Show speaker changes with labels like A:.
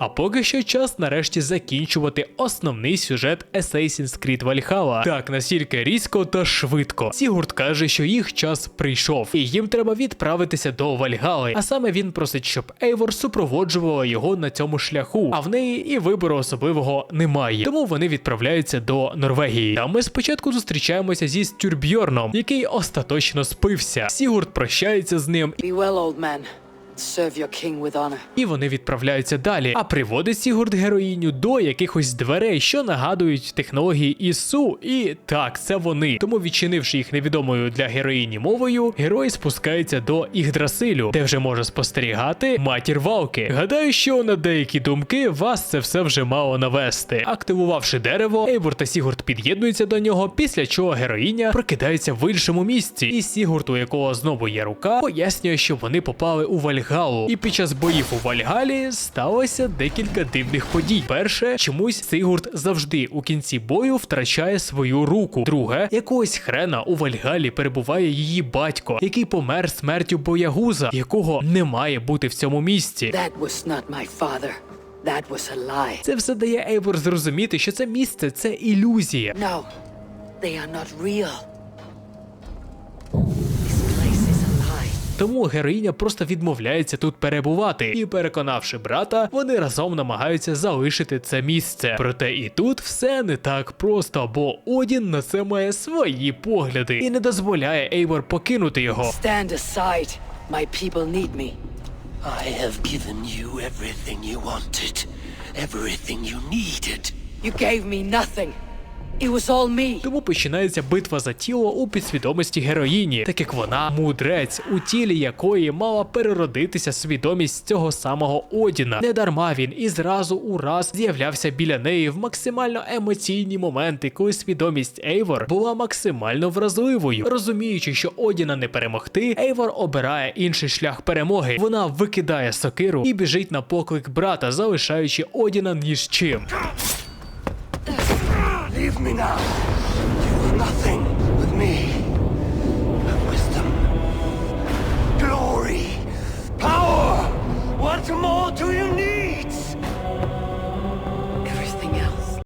A: А поки що час нарешті закінчувати основний сюжет Assassin's Creed Valhalla. Так настільки різко та швидко. Сігурд каже, що їх час прийшов, і їм треба відправитися до Вальгали. А саме він просить, щоб Ейвор супроводжувала його на цьому шляху. А в неї і вибору особливого немає. Тому вони відправляються до Норвегії. Там ми спочатку зустрічаємося зі Стюрбьорном, який остаточно спився. Сігурд прощається з ним.
B: Be well, old man. Serve.
A: І вони відправляються далі. А приводить Сігурд героїню до якихось дверей, що нагадують технології ІСУ. І так, це вони. Тому, відчинивши їх невідомою для героїні мовою, герой спускається до Ігдрасилю, де вже може спостерігати матір Валки. Гадаю, що на деякі думки вас це все вже мало навести. Активувавши дерево, Ейвор та Сігурд під'єднуються до нього, після чого героїня прокидається в іншому місці. І Сігурд, у якого знову є рука, пояснює, що вони попали у Вальгалу. І під час боїв у Вальгалі сталося декілька дивних подій. Перше, чомусь Сигурд завжди у кінці бою втрачає свою руку. Друге, якогось хрена у Вальгалі перебуває її батько, який помер смертю боягуза, якого не має бути в цьому місці.
B: That was not my father. That was a lie.
A: Це все дає Ейвор зрозуміти, що це місце це ілюзія.
B: No, they are not real.
A: Тому героїня просто відмовляється тут перебувати, і переконавши брата, вони разом намагаються залишити це місце. Проте і тут все не так просто, бо Одін на це має свої погляди і не дозволяє Ейвор покинути його.
B: Stand aside. My people need me.
C: I have given you everything you wanted, everything you needed.
B: You gave me nothing. It was all.
A: Тому починається битва за тіло у підсвідомості героїні, так як вона мудрець, у тілі якої мала переродитися свідомість цього самого Одіна. Недарма він і зразу у раз з'являвся біля неї в максимально емоційні моменти, коли свідомість Ейвор була максимально вразливою. Розуміючи, що Одіна не перемогти, Ейвор обирає інший шлях перемоги. Вона викидає сокиру і біжить на поклик брата, залишаючи Одіна ні з чим.
C: Leave me now. You are nothing with me.